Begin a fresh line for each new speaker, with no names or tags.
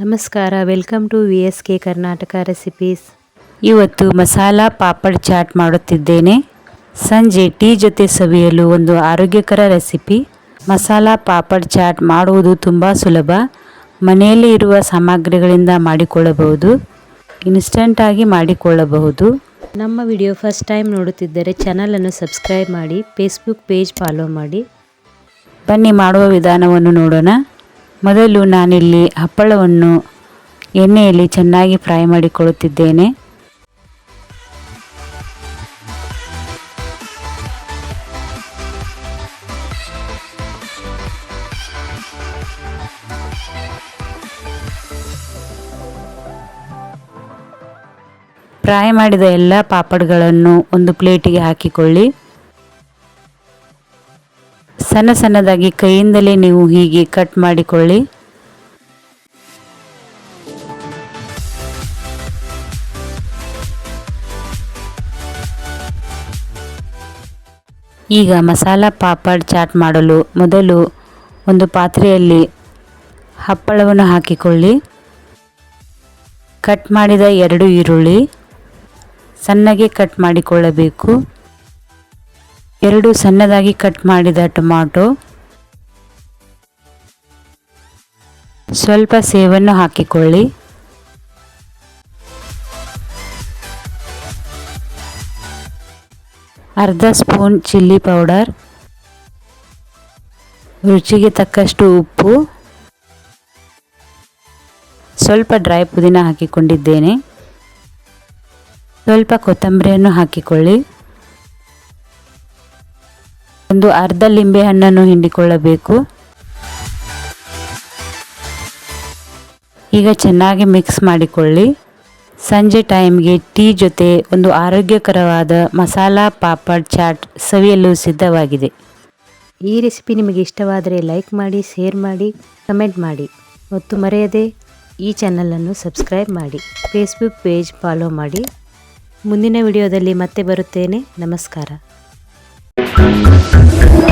ನಮಸ್ಕಾರ welcome to V S K Karnataka recipes
ಇವತ್ತು masala papad chat ಮಾಡುತ್ತಿದ್ದೇನೆ. ಸಂಜೆ ಟೀ ಜೊತೆ ಸವಿಯಲು ಒಂದು ಆರೋಗ್ಯಕರ ರೆಸಿಪಿ ಮಸಾಲ ಪಾಪಡ್ ಚಾಟ್ ಮಾಡುವುದು ತುಂಬ ಸುಲಭ. ಮನೆಯಲ್ಲಿ ಇರುವ ಸಾಮಗ್ರಿಗಳಿಂದ ಮಾಡಿಕೊಳ್ಳಬಹುದು. ಇನ್ಸ್ಟಂಟಾಗಿ ಮಾಡಿಕೊಳ್ಳಬಹುದು.
ನಮ್ಮ ವಿಡಿಯೋ ಫಸ್ಟ್ ಟೈಮ್ ನೋಡುತ್ತಿದ್ದರೆ ಚಾನಲನ್ನು ಸಬ್ಸ್ಕ್ರೈಬ್ ಮಾಡಿ ಫೇಸ್ಬುಕ್ ಪೇಜ್ ಫಾಲೋ ಮಾಡಿ.
ಬನ್ನಿ ಮಾಡುವ ವಿಧಾನವನ್ನು ನೋಡೋಣ. ಮೊದಲು ನಾನಿಲ್ಲಿ ಹಪ್ಪಳವನ್ನು ಎಣ್ಣೆಯಲ್ಲಿ ಚೆನ್ನಾಗಿ ಫ್ರೈ ಮಾಡಿಕೊಳ್ಳುತ್ತಿದ್ದೇನೆ. ಫ್ರೈ ಮಾಡಿದ ಎಲ್ಲ ಪಾಪಡ್ಗಳನ್ನು ಒಂದು ಪ್ಲೇಟಿಗೆ ಹಾಕಿಕೊಳ್ಳಿ. ಸಣ್ಣ ಸಣ್ಣದಾಗಿ ಕೈಯಿಂದಲೇ ನೀವು ಹೀಗೆ ಕಟ್ ಮಾಡಿಕೊಳ್ಳಿ. ಈಗ ಮಸಾಲ ಪಾಪಡ್ ಚಾಟ್ ಮಾಡಲು ಮೊದಲು ಒಂದು ಪಾತ್ರೆಯಲ್ಲಿ ಹಪ್ಪಳವನ್ನು ಹಾಕಿಕೊಳ್ಳಿ. ಕಟ್ ಮಾಡಿದ ಎರಡು ಈರುಳ್ಳಿ ಸಣ್ಣಗೆ ಕಟ್ ಮಾಡಿಕೊಳ್ಳಬೇಕು. ಎರಡು ಸಣ್ಣದಾಗಿ ಕಟ್ ಮಾಡಿದ ಟೊಮಾಟೊ. ಸ್ವಲ್ಪ ಸೇವನ್ನು ಹಾಕಿಕೊಳ್ಳಿ. ಅರ್ಧ ಸ್ಪೂನ್ ಚಿಲ್ಲಿ ಪೌಡರ್. ರುಚಿಗೆ ತಕ್ಕಷ್ಟು ಉಪ್ಪು. ಸ್ವಲ್ಪ ಡ್ರೈ ಪುದೀನ ಹಾಕಿಕೊಂಡಿದ್ದೇನೆ. ಸ್ವಲ್ಪ ಕೊತ್ತಂಬರಿಯನ್ನು ಹಾಕಿಕೊಳ್ಳಿ. ಒಂದು ಅರ್ಧ ಲಿಂಬೆ ಹಣ್ಣನ್ನು ಹಿಂಡಿಕೊಳ್ಳಬೇಕು. ಈಗ ಚೆನ್ನಾಗಿ ಮಿಕ್ಸ್ ಮಾಡಿಕೊಳ್ಳಿ. ಸಂಜೆ ಟೈಮ್ಗೆ ಟೀ ಜೊತೆ ಒಂದು ಆರೋಗ್ಯಕರವಾದ ಮಸಾಲಾ ಪಾಪಡ್ ಚಾಟ್ ಸವಿಯಲು ಸಿದ್ಧವಾಗಿದೆ.
ಈ ರೆಸಿಪಿ ನಿಮಗೆ ಇಷ್ಟವಾದರೆ ಲೈಕ್ ಮಾಡಿ ಶೇರ್ ಮಾಡಿ ಕಮೆಂಟ್ ಮಾಡಿ. ಮತ್ತು ಮರೆಯದೆ ಈ ಚಾನಲನ್ನು ಸಬ್ಸ್ಕ್ರೈಬ್ ಮಾಡಿ. ಫೇಸ್ಬುಕ್ ಪೇಜ್ ಫಾಲೋ ಮಾಡಿ. ಮುಂದಿನ ವಿಡಿಯೋದಲ್ಲಿ ಮತ್ತೆ ಬರುತ್ತೇನೆ. ನಮಸ್ಕಾರ. Thank you.